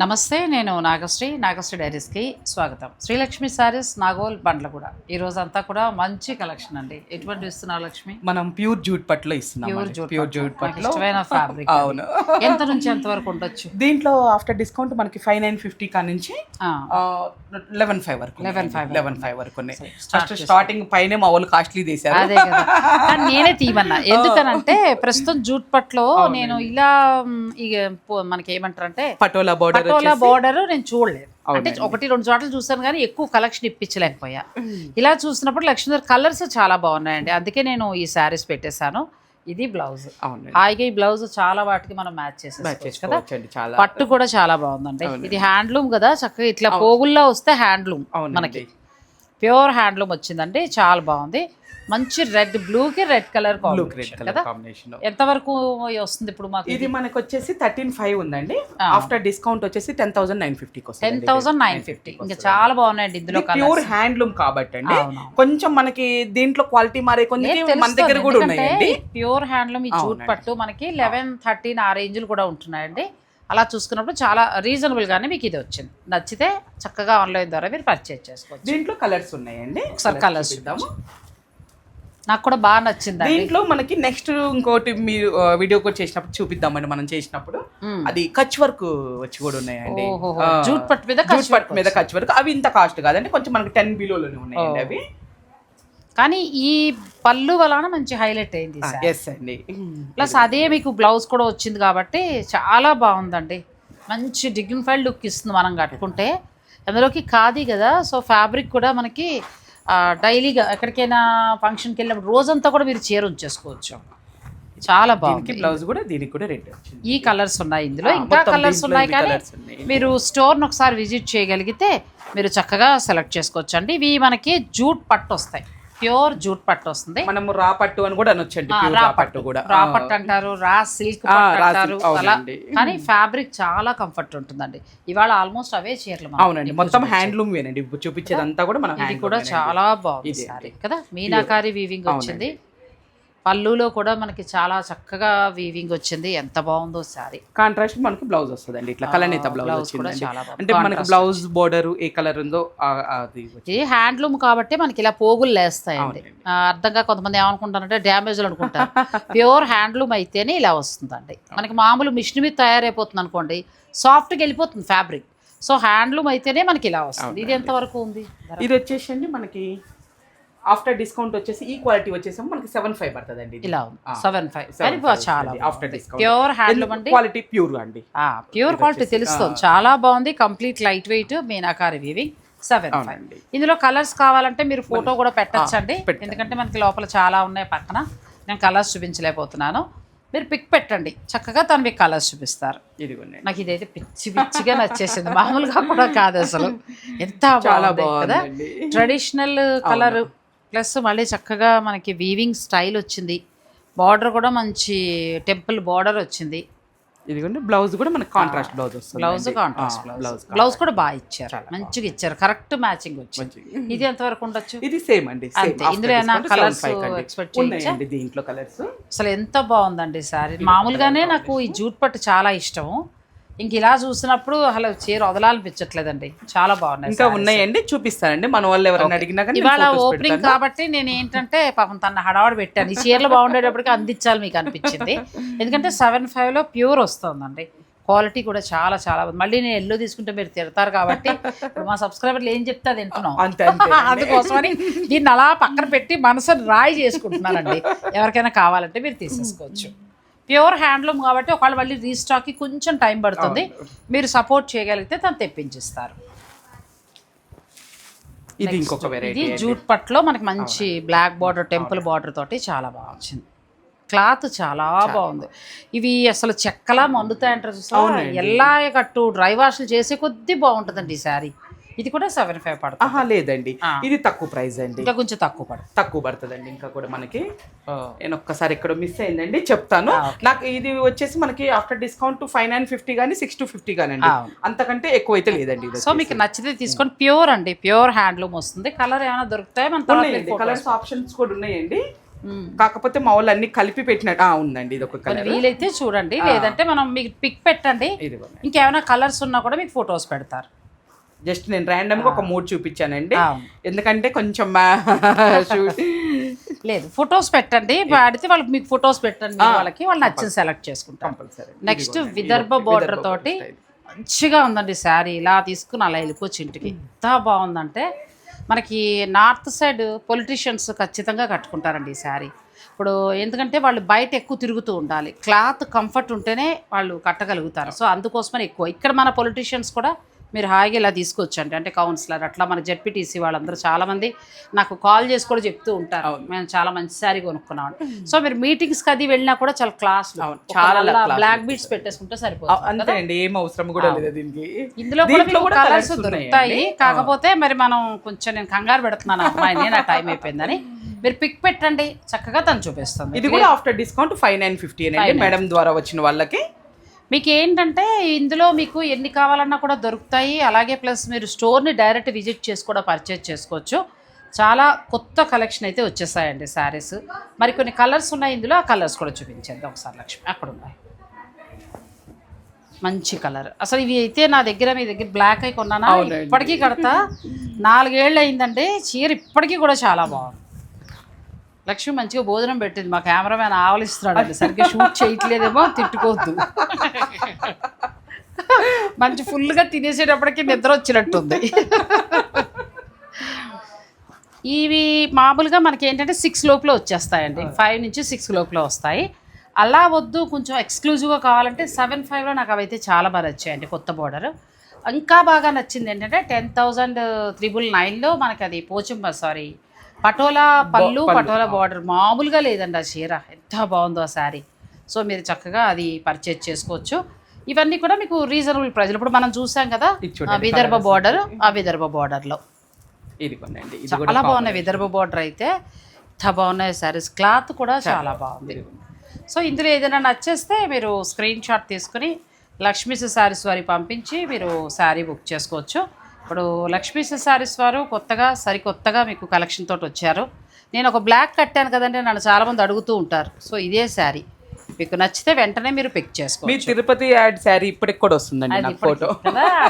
నమస్తే నేను నాగశ్రీ నాగశ్రీ డైరీస్కి స్వాగతం. శ్రీలక్ష్మి శారీస్ నాగోల్ బండ్లగూడ ఈ రోజు అంతా కూడా మంచి కలెక్షన్ అండి. ఎటువంటి ఇస్తున్నారు లక్ష్మి? మనం ప్యూర్ జూట్ పట్టులో ఇస్తున్నాం ప్యూర్. జూట్ ప్యూర్ జూట్ నాకు పట్టులో. ఇష్టమైన ఫ్యాబ్రిక్ అవును. ఎంత నుంచి ఎంత వరకు ఉండొచ్చు? దీంట్లో ఆఫ్టర్ డిస్కౌంట్ మనకి ఫైవ్ నైన్ ఫిఫ్టీ కా నుంచి లెవెన్ ఫైవ్ వరకు 11.5 లెవెన్ ఫైవ్ వరకు ఉన్నాయి. start ఫస్ట్ స్టార్టింగ్ పైన మా వాళ్ళు కాస్ట్లీ తీశారు. అదే కదా. నేనే తీయమన్నా. ఎందుకనంటే ప్రస్తుతం జూట్ పట్లో నేను ఇలా ఇక మనకి ఏమంటారంటే పటోలా బోర్డర్ పటోలా బోర్డర్ నేను చూడలేదు. అంటే ఒకటి రెండు చోట్ల చూసాను కానీ ఎక్కువ కలెక్షన్ ఇప్పించలేకపోయా. ఇలా చూసినప్పుడు లక్ష్మీ కలర్స్ చాలా బాగున్నాయండి. అందుకే నేను ఈ శారీస్ పెట్టేశాను. ఇది బ్లౌజ్ హాయిగా ఈ బ్లౌజ్ చాలా వాటికి మనం మ్యాచ్ చేసేసుకోవచ్చు కదా. పట్టు కూడా చాలా బాగుందండి. ఇది హ్యాండ్లూమ్ కదా చక్కగా ఇట్లా పోగుల్లో వస్తే హ్యాండ్లూమ్. మనకి. ప్యూర్ హ్యాండ్లూమ్ వచ్చిందండి చాలా బాగుంది. మంచి రెడ్ రెడ్ బ్లూ రెడ్ కదా? కలర్ కాంబినేషన్ ఎంతవరకు వస్తుంది ఇప్పుడు మాకు ఇది మనకి వచ్చేసి థర్టీన్ ఫైవ్ ఉందండి. ఆఫ్టర్ డిస్కౌంట్ వచ్చేసి టెన్ థౌసండ్ నైన్ ఫిఫ్టీకి టెన్ థౌసండ్ నైన్ ఫిఫ్టీ. ఇంకా చాలా బాగున్నాయండి ఇందులో ప్యూర్ హ్యాండ్లూమ్ కాబట్టి అండి. కొంచెం మనకి దీంట్లో క్వాలిటీ మారే కొన్ని మన దగ్గర కూడా ఉన్నాయండి. ప్యూర్ హ్యాండ్లూమ్ ఈ జూట్ పట్టు మనకి లెవెన్ థర్టీన్ ఆ రేంజ్లు కూడా ఉంటున్నాయండి. అలా చూసుకున్నప్పుడు చాలా రీజనబుల్ గానే మీకు ఇది వచ్చింది. నచ్చితే చక్కగా ఆన్లైన్ ద్వారా మీరు పర్చేజ్ చేసుకోవచ్చు. దీంట్లో కలర్స్ ఉన్నాయండి. ఒకసారి కలర్స్ చూద్దాము నాకు కూడా బాగా నచ్చింది దీంట్లో మనకి నెక్స్ట్ ఇంకోటి మీరు వీడియో కూడా చేసినప్పుడు చూపిద్దామండి మనం చేసినప్పుడు. అది కచ్ వర్క్ వచ్చి కూడా ఉన్నాయండి. జూట్ పట్టు మీద జూట్ పట్టు మీద కచ్ వర్క్. అవి ఇంత కాస్ట్ కాదండి కొంచెం మనకి టెన్ బిలోలోనే ఉన్నాయండి అవి. కానీ ఈ పళ్ళు వలన మంచి హైలైట్ అయింది. ఎస్ అండి. ప్లస్ అదే మీకు బ్లౌజ్ కూడా వచ్చింది కాబట్టి చాలా బాగుందండి. మంచి డిగ్నిఫైడ్ లుక్ ఇస్తుంది మనం కట్టుకుంటే. అందులోకి ఖాదీ కదా సో ఫ్యాబ్రిక్ కూడా మనకి డైలీగా ఎక్కడికైనా ఫంక్షన్కి వెళ్ళినప్పుడు రోజంతా కూడా మీరు చీర ఉంచేసుకోవచ్చు. చాలా బాగుంది. బ్లౌజ్ కూడా దీనికి కూడా రెడ్ ఈ కలర్స్ ఉన్నాయి ఇందులో. ఇంకా కలర్స్ ఉన్నాయి కానీ. మీరు స్టోర్ని ఒకసారి విజిట్ చేయగలిగితే మీరు చక్కగా సెలెక్ట్ చేసుకోవచ్చు అండి. ఇవి మనకి జూట్ పట్టు వస్తాయి. ప్యూర్ జూట్ పట్టు వస్తుంది. మనము రా పట్టు అని కూడా అనొచ్చండి రా పట్టు. కూడా. రా పట్టు అంటారు రా సిల్క్ అంటారు అలా. కానీ ఫ్యాబ్రిక్ చాలా కంఫర్ట్ ఉంటుందండి. ఇవాళ ఆల్మోస్ట్ అవే చీరలు అవునండి. మొత్తం. హ్యాండ్లూమ్ వేనండి. చూపించేదంతా కూడా మన ఇది కూడా చాలా బాగుంది కదా? మీనాకారి వీవింగ్ వచ్చింది. పళ్ళులో కూడా మనకి చాలా చక్కగా వీవింగ్ వచ్చింది. ఎంత బాగుందో సారీ కాంట్రాస్ట్ మనకి బ్లౌజ్ వస్తుందండి. ఇట్లా కలనేత బ్లౌజ్. అంటే మనకి బ్లౌజ్ బోర్డర్ ఏ కలర్ ఉందో. ఇది హ్యాండ్లూమ్ కాబట్టి మనకి ఇలా పోగులు లేస్తాయండి. అర్థంగా కొంతమంది ఏమనుకుంటారంటే డ్యామేజ్లు అనుకుంటారు. ప్యూర్ హ్యాండ్లూమ్ అయితేనే ఇలా వస్తుందండి. మనకి మామూలు మిషన్ మీద తయారైపోతుంది అనుకోండి సాఫ్ట్గా వెళ్ళిపోతుంది ఫ్యాబ్రిక్ సో హ్యాండ్లూమ్ అయితేనే మనకి ఇలా వస్తుంది. ఇది ఎంత వరకు ఉంది? ఇది వచ్చేసి అండి మనకి ఆఫ్టర్ డిస్కౌంట్ వచ్చేసి ఈ క్వాలిటీ వచ్చేసి మనకి సెవెన్ ఫైవ్ పడుతుంది అండి ఇలా సెవెన్ ఫైవ్. చాలా ఆఫ్టర్ డిస్కౌంట్. ప్యూర్ హ్యాండ్లూమ్ అండి? క్వాలిటీ ప్యూర్ అండి? ప్యూర్ క్వాలిటీ తెలుస్తుంది. చాలా బాగుంది. Complete light weight Meenakari weaving seven five ఇందులో కలర్స్ కావాలంటే మీరు ఫోటో కూడా పెట్టచ్చండి. ఎందుకంటే మనకి లోపల చాలా ఉన్నాయి పక్కన. నేను కలర్స్ చూపించలేకపోతున్నాను. మీరు పిక్ పెట్టండి. చక్కగా తను మీకు కలర్స్ చూపిస్తారు. ఇదిగోండి. నాకు ఇదైతే పిచ్చి పిచ్చిగా నచ్చేసింది. మామూలుగా కూడా కాదు అసలు. ఎంత బాగుంది కదా. ట్రెడిషనల్ కలర్ ప్లస్ మళ్ళీ చక్కగా మనకి వీవింగ్ స్టైల్ వచ్చింది. బార్డర్ కూడా మంచి టెంపుల్ బార్డర్ వచ్చింది. ఇదిగోండి బ్లౌజ్ కూడా మనకి కాంట్రాస్ట్ బ్లౌజ్ వస్తుంది బ్లౌజ్ కాంట్రాస్ట్ బ్లౌజ్ బ్లౌజ్ కూడా బాగా ఇచ్చారు. మంచిగా ఇచ్చారు. కరెక్ట్ మ్యాచింగ్ వచ్చింది. ఇది ఎంతవరకు ఉండొచ్చు? ఇది సేమ్ అండి ఇందులో ఏమైనా discount colours 75 కండి. expect చేయొచ్చా? ఉన్నాయండి దీంట్లో కలర్స్ అసలు ఎంత బాగుందండి సారీ మామూలుగానే నాకు ఈ జూట్ పట్టు చాలా ఇష్టం ఇంక ఇలా చూసినప్పుడు అసలు చీర వదలాలనిపించట్లేదండి. చాలా బాగున్నాయి ఇంకా ఉన్నాయండి చూపిస్తానండి. మన వాళ్ళు ఎవరైనా అడిగినా కానీ ఇవాళ ఓపెనింగ్. కాబట్టి నేను ఏంటంటే పాపం తన హడావడి పెట్టాను. ఈ చీరలు బాగుండేటప్పటికి అందించాలి మీకు అనిపించింది. ఎందుకంటే సెవెన్ ఫైవ్లో ప్యూర్ వస్తుందండి. క్వాలిటీ కూడా చాలా చాలా బాగుంది. మళ్ళీ నేను ఎల్లో తీసుకుంటే మీరు తిడతారు కాబట్టి ఇప్పుడు మా సబ్స్క్రైబర్లు ఏం చెప్తే అది వింటున్నాం. అందుకోసమని దీన్ని అలా పక్కన పెట్టి మనసుని రాయి చేసుకుంటున్నానండి. ఎవరికైనా కావాలంటే మీరు తీసేసుకోవచ్చు. ప్యూర్ హ్యాండ్లూమ్ కాబట్టి ఒకవేళ మళ్ళీ రీస్టాక్కి కొంచెం టైం పడుతుంది మీరు సపోర్ట్ చేయగలిగితే తను తెప్పించిస్తారు. ఇది ఇంకొక ఇది వెరైటీ జూట్ పట్లో మనకి మంచి బ్లాక్ బార్డర్ టెంపుల్ బార్డర్ తోటి చాలా బాగా వచ్చింది క్లాత్ చాలా బాగుంది. ఇవి అసలు చెక్కలా మండుతాయంటారు చూసావా? ఎలా కట్టు డ్రై వాష్లు చేసే కొద్దీ బాగుంటుందండి ఈ శారీ. ఇది కూడా సెవెన్ ఫైవ్ పడుతుంది. ఆహా లేదండి. ఇది తక్కువ ప్రైస్ అండి. ఇంకా కొంచెం తక్కువ పడుతుంది. తక్కువ పడుతుందండి ఇంకా కూడా మనకి. నేను ఒక్కసారి ఇక్కడ మిస్ అయిందండి చెప్తాను. నాకు ఇది వచ్చేసి మనకి after discount five nine fifty కానీ సిక్స్ టు ఫిఫ్టీ కానండి ఆ. అంతకంటే ఎక్కువ అయితే లేదండి ఇది సో మీకు నచ్చితే తీసుకొని ప్యూర్ అండి ప్యూర్ హ్యాండ్లూమ్ వస్తుంది. కలర్ ఏమైనా దొరుకుతాయి? మన కలర్స్ ఆప్షన్స్ కూడా ఉన్నాయండి. కాకపోతే మా వాళ్ళు అన్ని కలిపి పెట్టినట్టు ఉందండి ఇది ఒక కలర్ వీలైతే చూడండి. లేదంటే మనం మీకు పిక్ పెట్టండి. ఇంకేమైనా కలర్స్ ఉన్నా కూడా మీకు ఫొటోస్ పెడతారు. జస్ట్ నేను ర్యాండమ్గా ఒక మూడు చూపించానండి. ఎందుకంటే కొంచెం లేదు ఫొటోస్ పెట్టండి. వాడితే వాళ్ళకి మీకు ఫొటోస్ పెట్టండి వాళ్ళకి. వాళ్ళు నచ్చిన సెలెక్ట్ చేసుకుంటాం కంపల్సరీ. నెక్స్ట్ విదర్భ బోర్డర్ తోటి మంచిగా ఉందండి శారీ. ఇలా తీసుకుని అలా వెళ్ళిపోవచ్చు ఇంటికి. ఎంత బాగుందంటే మనకి నార్త్ సైడ్ పొలిటీషియన్స్ ఖచ్చితంగా కట్టుకుంటారండి ఈ శారీ. ఇప్పుడు ఎందుకంటే వాళ్ళు బయట ఎక్కువ తిరుగుతూ ఉండాలి. క్లాత్ కంఫర్ట్ ఉంటేనే వాళ్ళు కట్టగలుగుతారు. సో అందుకోసమని ఎక్కువ. ఇక్కడ మన పొలిటీషియన్స్ కూడా మీరు హాయిగా ఇలా తీసుకొచ్చండి. అంటే కౌన్సిలర్ అట్లా మన జెడ్పీటీసీ వాళ్ళందరూ చాలామంది నాకు కాల్ చేసి కూడా చెప్తూ ఉంటారు. మేము చాలా మంచి శారీ కొనుక్కున్నాం. సో మీరు మీటింగ్స్కి అది వెళ్ళినా కూడా చాలా క్లాస్ చాలా బ్లాక్ బీట్స్ పెట్టేసుకుంటే సరిపోతుంది అంతే అండి. ఏం అవసరం కూడా లేదు దీనికి. ఇందులో కూడా కలర్స్ దొరుకుతాయి. కాకపోతే మరి మనం కొంచెం నేను కంగారు పెడుతున్నాను అమ్మాయిని నా టైం అయిపోయిందని. మీరు పిక్ పెట్టండి. చక్కగా తను చూపిస్తుంది. ఇది కూడా after discount five nine fifty అండి మేడం ద్వారా వచ్చిన వాళ్ళకి. మీకు ఏంటంటే ఇందులో మీకు ఎన్ని కావాలన్నా కూడా దొరుకుతాయి. అలాగే ప్లస్ మీరు స్టోర్ని డైరెక్ట్ విజిట్ చేసి కూడా పర్చేజ్ చేసుకోవచ్చు. చాలా కొత్త కలెక్షన్ అయితే వచ్చేసాయండి శారీస్. మరి కొన్ని కలర్స్ ఉన్నాయి ఇందులో ఆ కలర్స్ కూడా చూపించేద్దాం ఒకసారి లక్ష్మి. అక్కడ ఉన్నాయి మంచి కలర్. అసలు ఇవి అయితే నా దగ్గర మీ దగ్గర బ్లాక్ అయి కొన్నానా. ఇప్పటికీ కడతా. నాలుగేళ్ళు అయిందండి. చీర ఇప్పటికీ కూడా చాలా బాగుంది. లక్ష్మి మంచిగా భోజనం పెట్టింది. మా కెమెరామ్యాన్ ఆవలిస్తున్నాడు అండి సరిగ్గా షూట్ చేయట్లేదేమో తిట్టుకోవద్దు. మంచి ఫుల్గా తినేసేటప్పటికి నిద్ర వచ్చినట్టుంది. ఇవి మామూలుగా మనకి ఏంటంటే సిక్స్ లోపల వచ్చేస్తాయండి. ఫైవ్ నుంచి సిక్స్ లోపల వస్తాయి. అలా వద్దు కొంచెం ఎక్స్క్లూజివ్గా కావాలంటే సెవెన్ ఫైవ్లో నాకు అవైతే చాలా బాగా నచ్చాయండి కొత్త బోర్డర్. ఇంకా బాగా నచ్చింది ఏంటంటే టెన్ థౌజండ్ త్రిబుల్ నైన్లో మనకి అది పోచంప సారీ పటోలా పళ్ళు పటోలా బార్డర్ మామూలుగా లేదండి ఆ చీర. ఎంత బాగుందో ఆ శారీ. సో మీరు చక్కగా అది పర్చేజ్ చేసుకోవచ్చు. ఇవన్నీ కూడా మీకు రీజనబుల్ ప్రైజ్లు ఇప్పుడు మనం చూసాం కదా విదర్భ బార్డర్ ఆ విదర్భ బార్డర్లో కూడా చాలా బాగున్నాయి. విదర్భ బార్డర్ అయితే ఎంత బాగున్నాయి సారీస్ క్లాత్ కూడా చాలా బాగుంది. సో ఇందులో ఏదైనా నచ్చేస్తే మీరు స్క్రీన్ షాట్ తీసుకుని లక్ష్మీస్ శారీస్ వారి పంపించి మీరు శారీ బుక్ చేసుకోవచ్చు. ఇప్పుడు లక్ష్మీస్ శారీస్ వారు కొత్తగా సరికొత్తగా మీకు కలెక్షన్ తోటి వచ్చారు. నేను ఒక బ్లాక్ కట్టాను కదండి నన్ను చాలామంది అడుగుతూ ఉంటారు. సో ఇదే శారీ. మీకు నచ్చితే వెంటనే మీరు పిక్ చేసుకోవచ్చు. మీ తిరుపతి యాడ్ శారీ ఇప్పటికి కూడా వస్తుందండి ఫోటో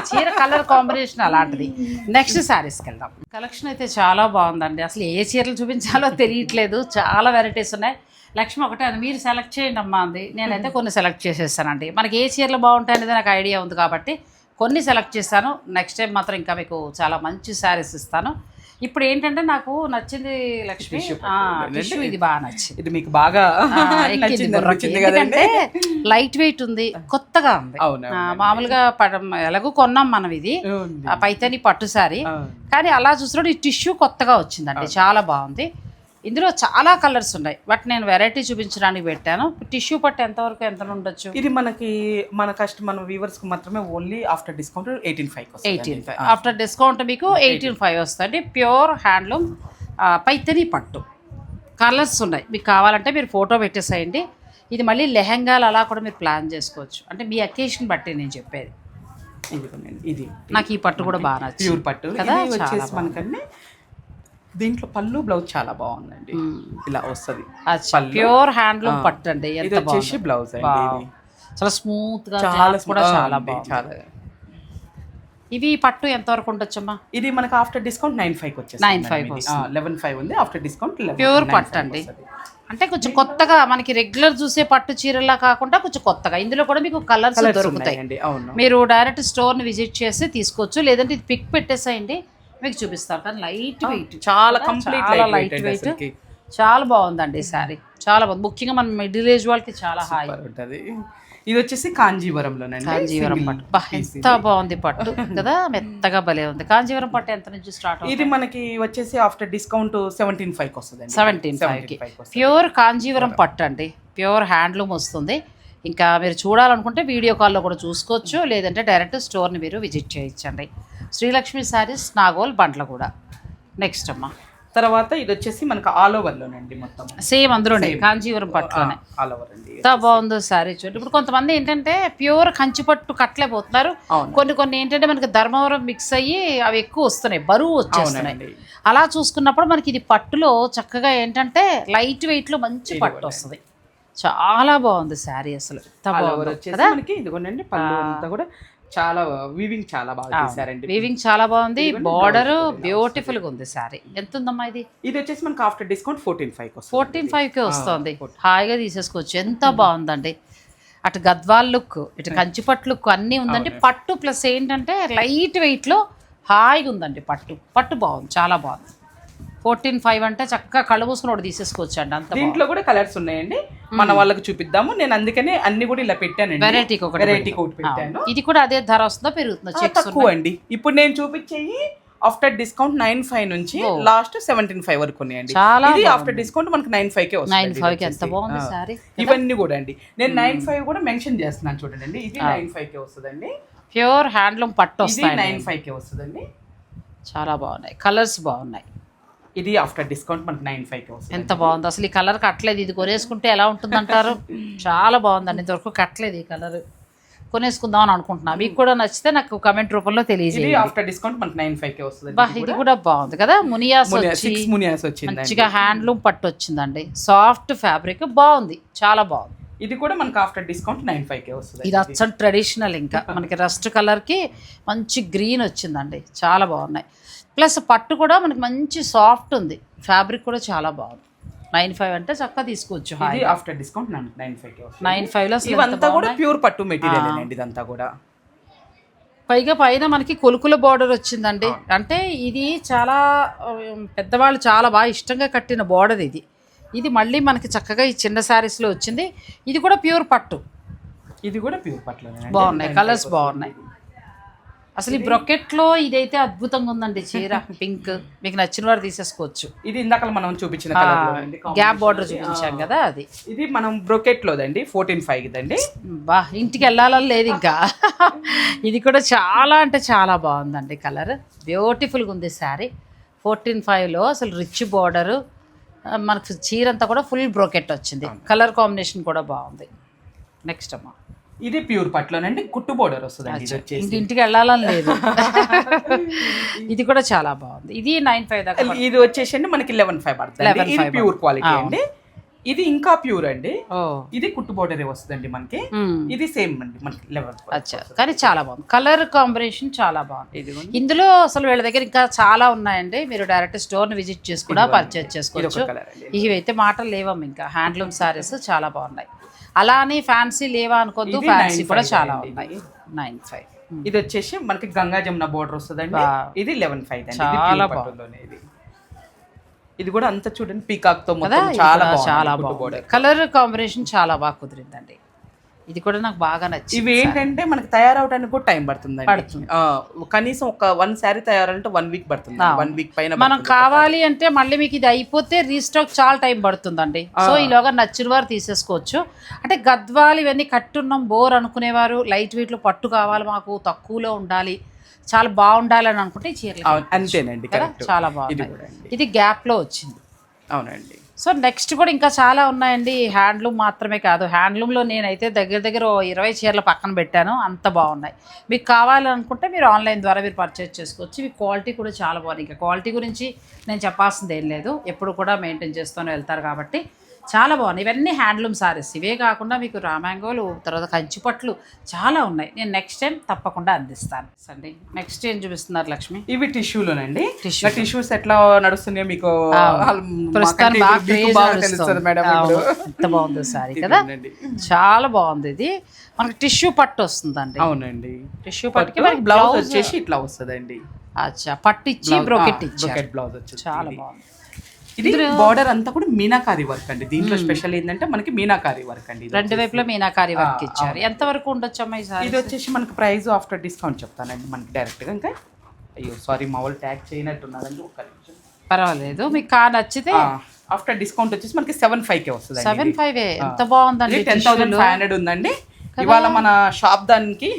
చీర కలర్ కాంబినేషన్ అలాంటిది. నెక్స్ట్ శారీస్కి వెళ్దాం. కలెక్షన్ అయితే చాలా బాగుందండి. అసలు ఏ చీరలు చూపించాలో తెలియట్లేదు. చాలా వెరైటీస్ ఉన్నాయి. లక్ష్మి ఒకటే అది మీరు సెలెక్ట్ చేయండి అమ్మా అంది. నేనైతే కొన్ని సెలెక్ట్ చేసేస్తానండి. మనకి ఏ చీరలు బాగుంటాయి అనేది నాకు ఐడియా ఉంది కాబట్టి కొన్ని సెలెక్ట్ చేస్తాను నెక్స్ట్ టైం మాత్రం ఇంకా మీకు చాలా మంచి శారీస్ ఇస్తాను. ఇప్పుడు ఏంటంటే నాకు నచ్చింది లక్ష్మి. టిష్యూ ఇది బాగా నచ్చింది. ఇది మీకు బాగా ఎందుకంటే లైట్ వెయిట్ ఉంది కొత్తగా ఉంది. మామూలుగా పడ- ఎలాగో కొన్నాం మనం ఇది. పైతని పట్టు సారీ. కానీ అలా చూసినప్పుడు ఈ టిష్యూ కొత్తగా వచ్చిందండి. చాలా బాగుంది. ఇందులో చాలా కలర్స్ ఉన్నాయి. బట్ నేను వెరైటీ చూపించడానికి పెట్టాను. టిష్యూ పట్టు ఎంతవరకు ఎంత ఉండొచ్చు? ఇది మనకి మన కష్ట మన వ్యూవర్స్కి మాత్రమే only after discount eighteen five eighteen five after discount మీకు ఎయిటీన్ ఫైవ్ వస్తుంది. ప్యూర్ హ్యాండ్లూమ్ పైతని పట్టు. కలర్స్ ఉన్నాయి. మీకు కావాలంటే మీరు ఫోటో పెట్టేసేయండి. ఇది మళ్ళీ లెహంగాలు అలా కూడా మీరు ప్లాన్ చేసుకోవచ్చు. అంటే మీ అకేషన్ బట్టి నేను చెప్పేది. ఇది. నాకు ఈ పట్టు కూడా బాగా ప్యూర్ పట్టు. కదా? వచ్చేసి మనకండి దీంట్లో పళ్ళు బ్లౌజ్ చాలా బాగుందండి ఇలా వస్తుంది. ప్యూర్ హ్యాండ్లూమ్ పట్టు అండి ఇది వచ్చేసి బ్లౌజ్ అండి చాలా స్మూత్గా చాలా కూడా చాలా బాగుంది. చాలా. ఇవి పట్టు ఎంత వరకు ఉండొచ్చమ్మా ఇది మనకి ఆఫ్టర్ డిస్కౌంట్ నైన్ ఫైవ్ వచ్చేసి 9.5 వస్తుంది. లెవెన్ ఫైవ్ ఉంది. ఆఫ్టర్ డిస్కౌంట్ ప్యూర్ పట్టు అండి. అంటే కొంచెం కొత్తగా మనకి రెగ్యులర్ చూసే పట్టు చీరలా కాకుండా కొంచెం కొత్తగా. ఇందులో కూడా మీకు కలర్స్ దొరుకుతాయి. మీరు డైరెక్ట్ స్టోర్ని విజిట్ చేసి తీసుకోవచ్చు. లేదంటే ఇది పిక్ పెట్టేసేయండి. మీకు చూపిస్తాను కానీ లైట్ వెయిట్ చాలా కంప్లీట్ లైట్ వెయిట్ చాలా బాగుందండి ఈ శారీ చాలా బాగుంది. ముఖ్యంగా మన మిడిల్ ఏజ్ వాళ్ళకి చాలా హాయ్ ఉంటది. ఇది వచ్చేసి కాంజీవరంలోనండి. కాంజీవరం పట్టు. ఎంత బాగుంది పట్టు కదా? మెత్తగా భలే ఉంది. కాంజీవరం పట్టు ఎంత నుంచి స్టార్ట్ ఇది మనకి వచ్చేసి ఆఫ్టర్ డిస్కౌంట్ సెవెంటీన్ ఫైవ్ వస్తుంది సెవెంటీన్ ఫైవ్కి ప్యూర్ కాంజీవరం పట్టు అండి. ప్యూర్ హ్యాండ్లూమ్ వస్తుంది. ఇంకా మీరు చూడాలనుకుంటే వీడియో కాల్లో కూడా చూసుకోవచ్చు. లేదంటే డైరెక్ట్ స్టోర్ని మీరు విజిట్ చేయించండి శ్రీలక్ష్మి శారీస్ నాగోల్ బండ్ల కూడా. నెక్స్ట్ అమ్మా. తర్వాత ఇది వచ్చేసి మనకు ఆల్ ఓవర్ లోనండి మొత్తం. సేమ్ అందులోనే కాంచీవరం పట్టులోనే. ఆల్ ఓవర్ అండి. ఎంత బాగుందో సారీ చూడండి ఇప్పుడు కొంతమంది ఏంటంటే ప్యూర్ కంచి పట్టు కట్టలేకపోతున్నారు అవును. కొన్ని కొన్ని ఏంటంటే మనకి ధర్మవరం మిక్స్ అయ్యి అవి ఎక్కువ వస్తున్నాయి. బరువు వచ్చేస్తున్నాయి. అలా చూసుకున్నప్పుడు మనకి ఇది పట్టులో చక్కగా ఏంటంటే లైట్ వెయిట్లో మంచి పట్టు వస్తుంది. చాలా బాగుంది శారీ అసలు. మనకి ఇదిగోండి పళ్ళు అంతా కూడా చాలా వీవింగ్ చాలా బాగా చేశారండి. వీవింగ్ చాలా బాగుంది. బార్డర్ బ్యూటిఫుల్గా ఉంది. శారీ ఎంత ఉందమ్మా ఇది? ఇది వచ్చేసి మనకి after discount fourteen five fourteen ఫైవ్కి వస్తుంది. హాయిగా తీసేసుకోవచ్చు. ఎంత బాగుందండి. అటు గద్వాల్ లుక్ ఇటు కంచిపట్టు లుక్ అన్నీ ఉందండి. పట్టు ప్లస్ ఏంటంటే లైట్ వెయిట్లో హాయిగా ఉందండి పట్టు. పట్టు బాగుంది. చాలా బాగుంది. ఫోర్టీన్ ఫైవ్ అంటే చక్కగా కళ్ళు మూసుకుని ఒకటి తీసేసుకోవచ్చు అండి అంత దీంట్లో కూడా కలర్స్ ఉన్నాయండి. మన వాళ్ళకి చూపిద్దాము. నేను అందుకనే అన్ని కూడా ఇలా పెట్టానండి. వెరైటీకి ఒకటి వెరైటీకి ఒకటి పెట్టాను. ఇది కూడా అదే ధర వస్తుందో పెరుగుతుందో? తక్కువ అండి. ఇప్పుడు నేను చూపించేవి ఆఫ్టర్ డిస్కౌంట్ నైన్ ఫైవ్ నుంచి లాస్ట్ సెవెంటీన్ ఫైవ్ వరకు ఉన్నాయండి. చాలా ఇది ఆఫ్టర్ డిస్కౌంట్ మనకి నైన్ ఫైవ్ కే నైన్ వస్తుంది ఫైవ్కి. ఎంత బాగుంది శారీ ఇవన్నీ కూడా అండి. నేను నైన్ ఫైవ్ కూడా మెన్షన్ చేస్తున్నాను చూడండి. ఇది నైన్ ఫైవ్ కే వస్తుందండి. ప్యూర్ హ్యాండ్లూమ్ పట్టు ఇది వస్తాయి నైన్ ఫైవ్ కే వస్తుందండి. చాలా బాగున్నాయి. కలర్స్ బాగున్నాయి. ఇది ఆఫ్టర్ డిస్కౌంట్ మనకి నైన్ ఫైవ్ వస్తుంది. ఎంత బాగుంది అసలు ఈ కలర్ కట్టలేదు ఇది కొనేసుకుంటే ఎలా ఉంటుందంటారు? చాలా బాగుందండి. ఇంతవరకు కట్టలేదు ఈ కలర్ కొనేసుకుందాం అని అనుకుంటున్నా. మీకు కూడా నచ్చితే నాకు కమెంట్ రూపంలో తెలియజేయండి. ఆఫ్టర్ డిస్కౌంట్ మనకి నైన్ ఫైవ్ వస్తుంది. ఇది కూడా బాగుంది కదా? మునియాస్ వచ్చి మునియాస్ వచ్చిందండి. మంచిగా హ్యాండ్లూమ్ పట్టు వచ్చిందండి. సాఫ్ట్ ఫ్యాబ్రిక్ బాగుంది. చాలా బాగుంది. ఇది కూడా మనకి ఆఫ్టర్ డిస్కౌంట్ నైన్ ఫైవ్ కే వస్తుంది. ఇది అచ్చం ట్రెడిషనల్ ఇంకా. మనకి రస్ట్ కలర్కి మంచి గ్రీన్ వచ్చిందండి. చాలా బాగున్నాయి. ప్లస్ పట్టు కూడా మనకి మంచి సాఫ్ట్ ఉంది. ఫ్యాబ్రిక్ కూడా చాలా బాగుంది. నైన్ ఫైవ్ అంటే చక్కగా తీసుకోవచ్చు ఇది after discount nine five nine ఫైవ్లో ఇవంతా కూడా. ప్యూర్ పట్టు మెటీరియల్ అండి ఇదంతా కూడా. పైగా పైన మనకి కొలుకుల బార్డర్ వచ్చిందండి. అంటే ఇది చాలా పెద్దవాళ్ళు చాలా బాగా ఇష్టంగా కట్టిన బార్డర్ ఇది. ఇది మళ్ళీ మనకి చక్కగా ఈ చిన్న శారీస్లో వచ్చింది. ఇది కూడా ప్యూర్ పట్టు. ఇది కూడా ప్యూర్ పట్లోనే బాగున్నాయి. కలర్స్ బాగున్నాయి. అసలు ఈ బ్రొకెట్లో ఇదైతే అద్భుతంగా ఉందండి చీర పింక్. మీకు నచ్చిన వారు తీసేసుకోవచ్చు. ఇది ఇందాక మనం చూపించిన గ్యాప్ బార్డర్ చూపించాం కదా అది. ఇది మనం బ్రొకెట్ లోదండి ఫోర్టీన్ ఫైవ్ ఇదండి బా ఇంటికి వెళ్ళాలని లేదు ఇంకా. ఇది కూడా చాలా అంటే చాలా బాగుందండి కలర్. బ్యూటిఫుల్గా ఉంది శారీ. ఫోర్టీన్ ఫైవ్లో అసలు రిచ్ బార్డరు మనకు చీర అంతా కూడా ఫుల్ బ్రోకెట్ వచ్చింది. కలర్ కాంబినేషన్ కూడా బాగుంది. నెక్స్ట్ అమ్మా. ఇది ప్యూర్ పట్లోనండి కుట్టు బోర్డర్ ఇంక ఇంటికి వెళ్ళాలని లేదు. ఇది కూడా చాలా బాగుంది. ఇది నైన్ ఫైవ్ దాకా ఇది వచ్చేసి మనకి లెవెన్ ఫైవ్ పడుతుంది 11.5 ఇది ప్యూర్ క్వాలిటీ. అండి. ఇది ఇంకా ప్యూర్ అండి. ఇది కుట్టు బోర్డర్ వస్తుందండి మనకి. మ్మ్. ఇది సేమ్ అండి మనకి అచ్చా. కానీ చాలా బాగుంది. కలర్ కాంబినేషన్ చాలా బాగుంది. ఇది ఇందులో అసలు వీళ్ళ దగ్గర ఇంకా చాలా ఉన్నాయండి. మీరు డైరెక్ట్ స్టోర్ని విజిట్ చేసి కూడా పర్చేజ్ చేసుకోవచ్చు. ఇవైతే మాటలు లేవమ్మ ఇంకా. హ్యాండ్లూమ్ సారీస్ చాలా బాగున్నాయి. అలా అని ఫ్యాన్సీ లేవా అనుకోద్దు ఫ్యాన్సీ 9.5 కూడా చాలా ఉన్నాయి. నైన్ ఫైవ్ ఇది వచ్చేసి మనకి గంగా జమున బోర్డర్ వస్తుందండి. ఇది లెవెన్ ఫైవ్ చాలా బాగుంది. ఇది కూడా అంతా చూడండి పీకాక్తో మొత్తం చాలా చాలా బాగుంది. కలర్ కాంబినేషన్ చాలా బాగా కుదిరిందండి. ఇది కూడా నాకు బాగా నచ్చింది ఇవి ఏంటంటే మనకి తయారవడానికి కూడా టైం పడుతుంది. పడుతుంది. కనీసం ఒక వన్ శారీ తయారంటే వన్ వీక్ పడుతుంది. వన్ వీక్ పైన మనం. కావాలి అంటే మళ్ళీ మీకు ఇది అయిపోతే రీస్టాక్ చాలా టైం పడుతుందండి. సో ఈలోగా నచ్చిన వారు తీసేసుకోవచ్చు. అంటే గద్వాలు ఇవన్నీ కట్టున్నాం బోర్ అనుకునేవారు లైట్ వెయిట్లో పట్టు కావాలి మాకు తక్కువలో ఉండాలి. చాలా బాగుండాలి అని అనుకుంటే ఈ చీరలు అంతేనండి చాలా ఇది బాగుంది ఇది గ్యాప్లో వచ్చింది. అవునండి. సో నెక్స్ట్ కూడా ఇంకా చాలా ఉన్నాయండి. హ్యాండ్లూమ్ మాత్రమే కాదు. హ్యాండ్లూమ్లో నేనైతే దగ్గర దగ్గర ఇరవై చీరలు పక్కన పెట్టాను. అంత బాగున్నాయి. మీకు కావాలనుకుంటే మీరు ఆన్లైన్ ద్వారా మీరు పర్చేజ్ చేసుకోవచ్చు. ఇవి క్వాలిటీ కూడా చాలా బాగుంది ఇంకా క్వాలిటీ గురించి నేను చెప్పాల్సింది ఏం లేదు. ఎప్పుడు కూడా మెయింటైన్ చేస్తూనే వెళ్తారు కాబట్టి. చాలా బాగున్నాయి. ఇవన్నీ హ్యాండ్లూమ్ సారీస్. ఇవే కాకుండా మీకు రామాంగోలు తర్వాత కంచిపట్లు చాలా ఉన్నాయి. నేను నెక్స్ట్ టైం తప్పకుండా అందిస్తాను. అండి నెక్స్ట్ ఏం చూపిస్తున్నారు లక్ష్మి? ఇవి టిష్యూలోనండి. Tissue. టిష్యూస్ ఎట్లా నడుస్తున్నాయో మీకు. ప్రస్తుతానికి బాగా. తెలుస్తుంది మేడం ఎంత బాగుంది సారీ కదా. చాలా బాగుంది ఇది. మనకి టిష్యూ పట్టు వస్తుందండి. అవునండి. టిష్యూ పట్టుకి మనకి బ్లౌజ్ వచ్చేసి ఇట్లా వస్తుందండి. అచ్చా పట్టు ఇచ్చి బ్రోకెట్ బ్రోకెట్ బ్లౌజ్ వచ్చేసి చాలా బాగుంది. ఇది బార్డర్ అంతా కూడా మీనాకారి వర్క్ అండి. దీంట్లో స్పెషల్ ఏంటంటే మనకి మీనాకారి వర్క్ అండి. రెండు వైపులా మీనాకారి వర్క్ ఇచ్చారు. ఎంత వరకు ఉండొచ్చు అమ్మాయి సారీ ఇది వచ్చేసి మనకి ప్రైస్ ఆఫ్టర్ డిస్కౌంట్ చెప్తానండి మనకి డైరెక్ట్గా. ఇంకా అయ్యో సారీ మా వాళ్ళు ట్యాగ్ చేయనట్టున్నదండి ఒక్క నిమిషం. పర్వాలేదు. మీకు కా నచ్చితే ఆఫ్టర్ డిస్కౌంట్ వచ్చేసి మనకి సెవెన్ ఫైవ్ కే వస్తుంది సెవెన్ ఫైవ్ ఎంత బాగుందండి టెన్ థౌసండ్ ఫైవ్ హండ్రెడ్ ఉందండి. ఇవాళ మన షాప్ దానికి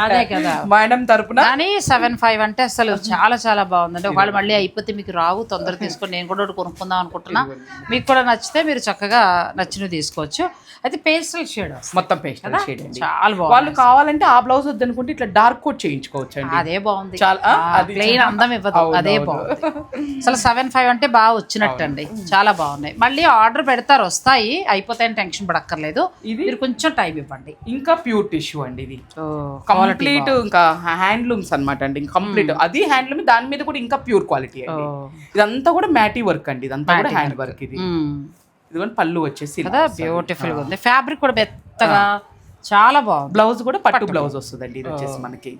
అదే కదా. మేడం తరపున కానీ సెవెన్ ఫైవ్ అంటే అసలు చాలా చాలా బాగుందండి. ఒకవేళ మళ్ళీ అయిపోతే మీకు రావు తొందర తీసుకొని నేను కూడా ఒకటి కొనుక్కుందాం అనుకుంటున్నా. మీకు కూడా నచ్చితే మీరు చక్కగా నచ్చినవి తీసుకోవచ్చు. అయితే పేస్టల్ షేడ్ మొత్తం పేస్టల్ షేడ్ చాలా బాగుంది. వాళ్ళు కావాలంటే ఆ బ్లౌజ్ వద్దనుకుంటే ఇట్లా డార్క్ కోట్ చేయించుకోవచ్చు అండి అదే బాగుంది. చాలా- ప్లెయిన్ అందం ఇవ్వదు. అదే. బాగుంది. అసలు సెవెన్ ఫైవ్ అంటే బాగా వచ్చినట్టు అండి చాలా బాగున్నాయి. మళ్ళీ ఆర్డర్ పెడతారు వస్తాయి. అయిపోతాయని టెన్షన్ పడక్కర్లేదు. ఇది? మీరు కొంచెం టైం ఇవ్వండి. ఇంకా ప్యూర్ టిష్యూ అండి ఇది. కంప్లీట్ ఇంకా హ్యాండ్లూమ్స్ అన్నమాట అండి. కంప్లీట్ అది హ్యాండ్లూమ్ దాని మీద కూడా ఇంకా ప్యూర్ క్వాలిటీ అండి. ఇదంతా కూడా మ్యాటీ వర్క్ అండి. ఇదంతా కూడా హ్యాండ్ వర్క్ ఇది. ఇదిగోండి పళ్ళు వచ్చేసి ఇలా కదా బ్యూటిఫుల్గా ఉంది. ఫ్యాబ్రిక్ కూడా మెత్తగా చాలా బాగుంది. బ్లౌజ్ కూడా పట్టు బ్లౌజ్ వస్తుందండి. ఇది వచ్చేసి మనకి.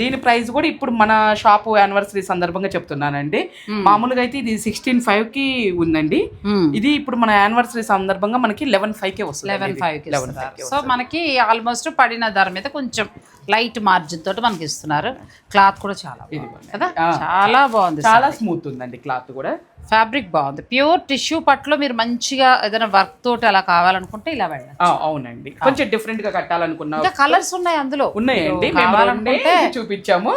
దీని ప్రైస్ కూడా ఇప్పుడు మన షాప్ యానివర్సరీ సందర్భంగా చెప్తున్నానండి. మామూలుగా అయితే ఇది సిక్స్టీన్ ఫైవ్కి ఉందండి. ఇది ఇప్పుడు మన యానివర్సరీ సందర్భంగా మనకి లెవెన్ ఫైవ్ కే వస్తుంది లెవెన్ ఫైవ్కి లెవెన్ సో మనకి ఆల్మోస్ట్ పడిన ధర మీద కొంచెం లైట్ మార్జిన్ తోటి మనకి ఇస్తున్నారు. క్లాత్ కూడా చాలా బాగుంది కదా? చాలా బాగుంది చాలా స్మూత్ ఉందండి క్లాత్ కూడా. ఫ్యాబ్రిక్ బాగుంది. ప్యూర్ టిష్యూ పట్టులో మీరు మంచిగా ఏదైనా వర్క్ తోటి అలా కావాలనుకుంటే ఇలా వెళ్ళండి అవునండి. కొంచెం డిఫరెంట్గా కట్టాలనుకున్నా ఇంకా కలర్స్ ఉన్నాయి అందులో. ఉన్నాయండి. కావాలనుకుంటే రెండే చూపించాము.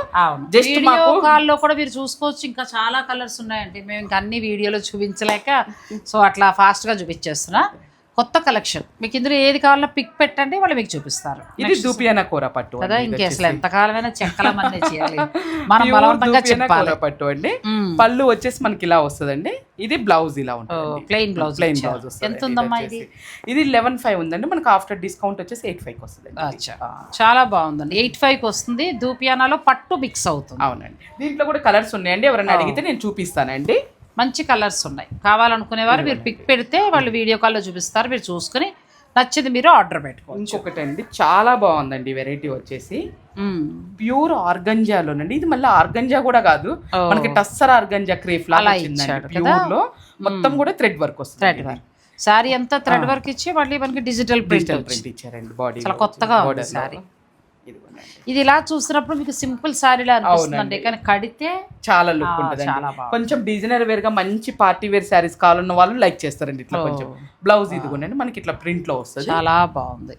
వీడియో మాకు- కాల్లో కూడా మీరు చూసుకోవచ్చు. ఇంకా చాలా కలర్స్ ఉన్నాయండి. మేము ఇంకా అన్ని వీడియోలో చూపించలేక సో అట్లా ఫాస్ట్గా చూపించేస్తున్నా. కొత్త కలెక్షన్. మీకు ఇందులో ఏది కావాలన్నా పిక్ పెట్టండి వాళ్ళు మీకు చూపిస్తారు. ఇది దూపియానా కూర పట్టు కదా అండి. ఇంక అసలు ఎంతకాలమైనా చెక్కల మంది చేయాలి. మనం బలవంతంగా చెప్పాలి. పట్టు అండి. పళ్ళు వచ్చేసి మనకి ఇలా వస్తుందండి. ఇది బ్లౌజ్ ఇలా ఉంటుంది ప్లెయిన్ బ్లౌజ్ ప్లెయిన్ బ్లౌజ్ వస్తుంది. ఎంత ఉందమ్మా ఇది? ఇది లెవెన్ ఫైవ్ ఉందండి. మనకి ఆఫ్టర్ డిస్కౌంట్ వచ్చేసి ఎయిట్ ఫైవ్ వస్తుంది. చాలా బాగుందండి. ఎయిట్ ఫైవ్కి వస్తుంది. దూపియానాలో పట్టు మిక్స్ అవుతుంది. అవునండి. దీంట్లో కూడా కలర్స్ ఉన్నాయండి. ఎవరైనా అడిగితే నేను చూపిస్తానండి. మంచి కలర్స్ ఉన్నాయి. కావాలనుకునేవారు మీరు పిక్ పెడితే వాళ్ళు వీడియో కాల్లో చూపిస్తారు మీరు చూసుకుని నచ్చింది మీరు ఆర్డర్ పెట్టుకోవచ్చు. ఇంకొకటి అండి చాలా బాగుందండి వెరైటీ వచ్చేసి. ప్యూర్ ఆర్గంజాలోనండి. ఇది మళ్ళీ ఆర్గంజా కూడా కాదు. మనకి టస్సర్ ఆర్గంజా క్రేఫ్ లాగా అలా ప్యూర్లో మొత్తం కూడా థ్రెడ్ వర్క్ వస్తుంది థ్రెడ్ వర్క్. సారీ అంతా థ్రెడ్ వర్క్ ఇచ్చి మళ్ళీ మనకి డిజిటల్ ప్రింట్ ప్రింట్ ఇచ్చారండి బాడీ చాలా కొత్తగా ఉంది సారీ. ఇది ఇలా చూసినప్పుడు మీకు సింపుల్ సారీలా అనిపిస్తుందండి. కానీ కడితే చాలా లుక్ ఉంటుంది. కొంచెం డిజైనర్ వేర్గా మంచి పార్టీ వేర్ శారీస్ కావాలన్న వాళ్ళు లైక్ చేస్తారండి ఇట్లా కొంచెం. బ్లౌజ్ ఇదిగోనండి మనకి ఇట్లా ప్రింట్లో వస్తుంది. చాలా బాగుంది.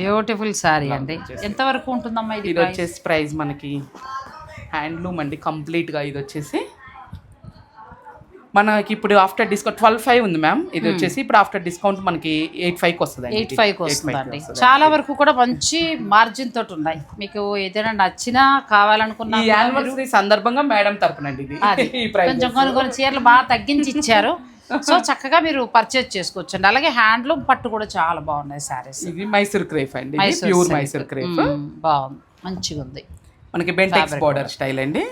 బ్యూటిఫుల్ సారీ అండి. ఎంత వరకు ఉంటుందమ్మా ఇది ఇది వచ్చేసి ప్రైస్ మనకి హ్యాండ్లూమ్ అండి కంప్లీట్గా ఇది వచ్చేసి మనకి ఇప్పుడు after discount twelve five ma'am ma'am. ఇది వచ్చేసి ఇప్పుడు ఆఫ్టర్ డిస్కౌంట్ మనకి ఎయిట్ ఫైవ్ వస్తుంది ఎయిట్ ఫైవ్ వస్తుందండి. చాలా వరకు కూడా మంచి మార్జిన్ తోటి ఉన్నాయి. మీకు ఏదైనా నచ్చినా కావాలనుకున్నా యానివర్సరీ సందర్భంగా మేడం ఇది. ప్రైస్ కొంచెం కొన్ని కొన్ని చీరలు బాగా తగ్గించి ఇచ్చారు. సో చక్కగా మీరు పర్చేజ్ చేసుకోవచ్చు అండి అలాగే హ్యాండ్లూమ్ పట్టు కూడా చాలా బాగున్నాయి సారీస్ ఇది మైసూర్ క్రేఫ్ అండి. ప్యూర్ మైసూర్ క్రేఫ్ బాగుంది. మంచిగా ఉంది మనకి బెంటెక్స్ బార్డర్ స్టైల్ అండి.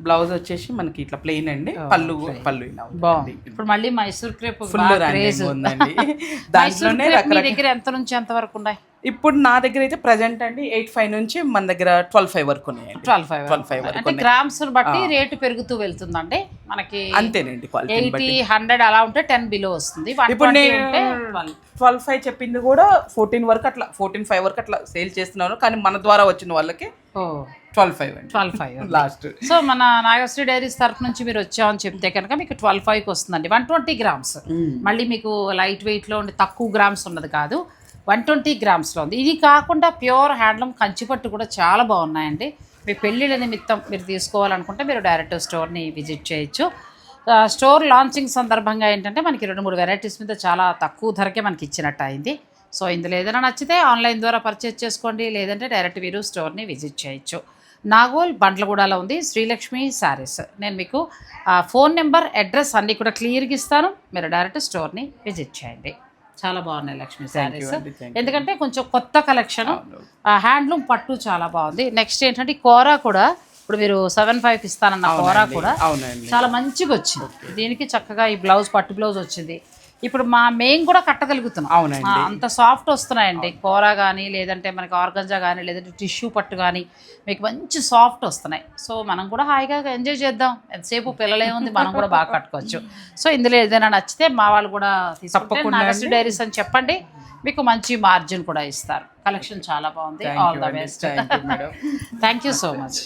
బ్లౌజ్ వచ్చేసి మనకి ఇట్లా ప్లెయిన్ అండి. పళ్ళు పళ్ళు. బాగుంది. ఇప్పుడు మళ్ళీ మైసూర్ క్రేప్ ఫుల్ ఉందండి. దాంట్లోనే దగ్గర ఎంత నుంచి ఎంత వరకు ఉన్నాయి? ఇప్పుడు నా దగ్గర అయితే ప్రజెంట్ అండి ఎయిట్ ఫైవ్ నుంచి మన దగ్గర ట్వెల్వ్ ఫైవ్ వరకు ట్వెల్వ్ ఫైవ్ ట్వెల్వ్ ఫైవ్ వరకు అంటే గ్రామ్స్ బట్టి రేటు పెరుగుతూ వెళ్తుందండి. మనకి అంతేనండి క్వాలిటీ ఎయిటీ హండ్రెడ్ అలా ఉంటే టెన్ బిలో వస్తుంది. ఇప్పుడు నేను ఉంటే 12. ట్వెల్వ్ ఫైవ్ చెప్పింది కూడా ఫోర్టీన్ వరకు అట్లా ఫోర్టీన్ ఫైవ్ వరకు అట్లా సేల్ చేస్తున్నాను. కానీ మన ద్వారా వచ్చిన వాళ్ళకి ట్వెల్వ్ ఫైవ్ అండి. ట్వెల్వ్ ఫైవ్ లాస్ట్ సో మన నాగశ్రీ డైరీస్ తరఫు నుంచి మీరు వచ్చామని చెప్తే కనుక మీకు ట్వెల్వ్ ఫైవ్కి వస్తుందండి. వన్ ట్వంటీ గ్రామ్స్ మళ్ళీ మీకు లైట్ వెయిట్లో ఉండి తక్కువ గ్రామ్స్ ఉన్నది కాదు. వన్ ట్వంటీ గ్రామ్స్లో ఉంది. ఇది కాకుండా ప్యూర్ హ్యాండ్లూమ్ కంచిపట్టు కూడా చాలా బాగున్నాయండి. మీ పెళ్ళిళ్ళ నిమిత్తం మీరు తీసుకోవాలనుకుంటే మీరు డైరెక్ట్ స్టోర్ని విజిట్ చేయొచ్చు. స్టోర్ లాంచింగ్ సందర్భంగా ఏంటంటే మనకి రెండు మూడు వెరైటీస్ మీద చాలా తక్కువ ధరకే మనకి ఇచ్చినట్టు అయింది. సో ఇందులో ఏదైనా నచ్చితే ఆన్లైన్ ద్వారా పర్చేజ్ చేసుకోండి లేదంటే డైరెక్ట్ మీరు స్టోర్ని విజిట్ చేయొచ్చు. నాగోల్ బండ్లగూడలో ఉంది శ్రీలక్ష్మి శారీస్. నేను మీకు ఫోన్ నెంబర్ అడ్రస్ అన్నీ కూడా క్లియర్గా ఇస్తాను. మీరు డైరెక్ట్ స్టోర్ని విజిట్ చేయండి. చాలా బాగున్నాయి లక్ష్మి శారీస్ ఎందుకంటే కొంచెం కొత్త కలెక్షన్ హ్యాండ్లూమ్ పట్టు చాలా బాగుంది. నెక్స్ట్ ఏంటంటే కోరా కూడా ఇప్పుడు మీరు సెవెన్ ఫైవ్కి ఇస్తానన్న కోరా కూడా చాలా మంచిగా వచ్చింది. దీనికి చక్కగా ఈ బ్లౌజ్ పట్టు బ్లౌజ్ వచ్చింది. ఇప్పుడు మా మేము కూడా కట్టగలుగుతున్నాం. అవునండి. అంత సాఫ్ట్ వస్తున్నాయండి. కూర కానీ లేదంటే మనకి ఆర్గంజా కానీ లేదంటే టిష్యూ పట్టు కానీ మీకు మంచి సాఫ్ట్ వస్తున్నాయి. సో మనం కూడా హాయిగా ఎంజాయ్ చేద్దాం. ఎంతసేపు పిల్లలే ఉంది మనం కూడా బాగా కట్టుకోవచ్చు. సో ఇందులో ఏదైనా నచ్చితే మా వాళ్ళు కూడా తప్పకుండా డైరీస్ అని చెప్పండి. మీకు మంచి మార్జిన్ కూడా ఇస్తారు. కలెక్షన్ చాలా బాగుంది. All the best thank you so much